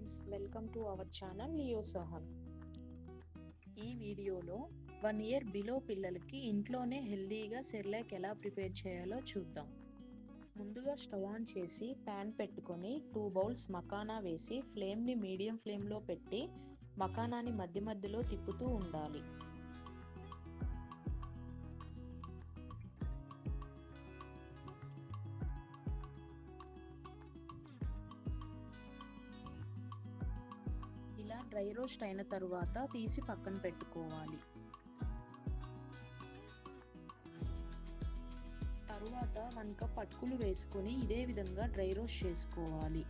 Friends welcome to our channel Leo Sahan ఈ వీడియోలో one year below పిల్లలకి ఇంట్లోనే హెల్దీగా సెర్లాక్ ఎలా ప్రిపేర్ చేయాలో చూద్దాం. ముందుగా స్టవ్ ఆన్ చేసి ప్యాన్ పెట్టుకొని టూ బౌల్స్ మకానా వేసి ఫ్లేమ్ని మీడియం ఫ్లేమ్లో పెట్టి మకానాని మధ్య మధ్యలో తిప్పుతూ ఉండాలి. డ్రై రోస్ట్ అయిన తరువాత తీసి పక్కన పెట్టుకోవాలి. తరువాత వన్ కప్ అటుకులు వేసుకొని ఇదే విధంగా డ్రై రోస్ట్ చేసుకోవాలి.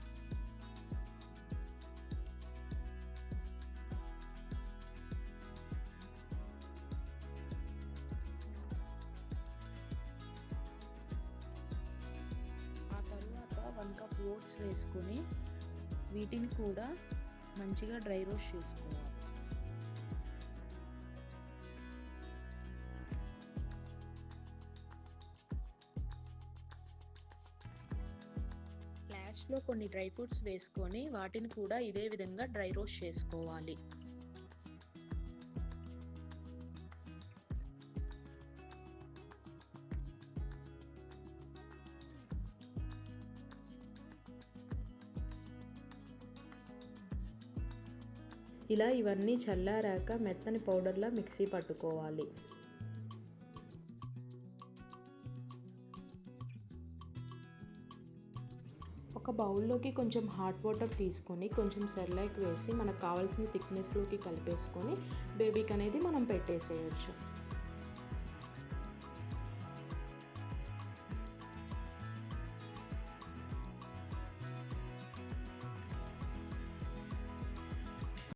ఆ తరువాత వన్ కప్ ఓట్స్ వేసుకొని వీటిని కూడా మంచిగా డ్రై రోస్ట్ చేసుకోవాలి. లాస్ట్లో కొన్ని డ్రై ఫ్రూట్స్ వేసుకొని వాటిని కూడా ఇదే విధంగా డ్రై రోస్ట్ చేసుకోవాలి. ఇలా ఇవన్నీ చల్లారాక మెత్తని పౌడర్లా మిక్సీ పట్టుకోవాలి. ఒక బౌల్లోకి కొంచెం హాట్ వాటర్ తీసుకొని కొంచెం సెర్లాక్ వేసి మనకు కావాల్సిన థిక్నెస్లోకి కలిపేసుకొని బేబీకి అనేది మనం పెట్టేసేయచ్చు.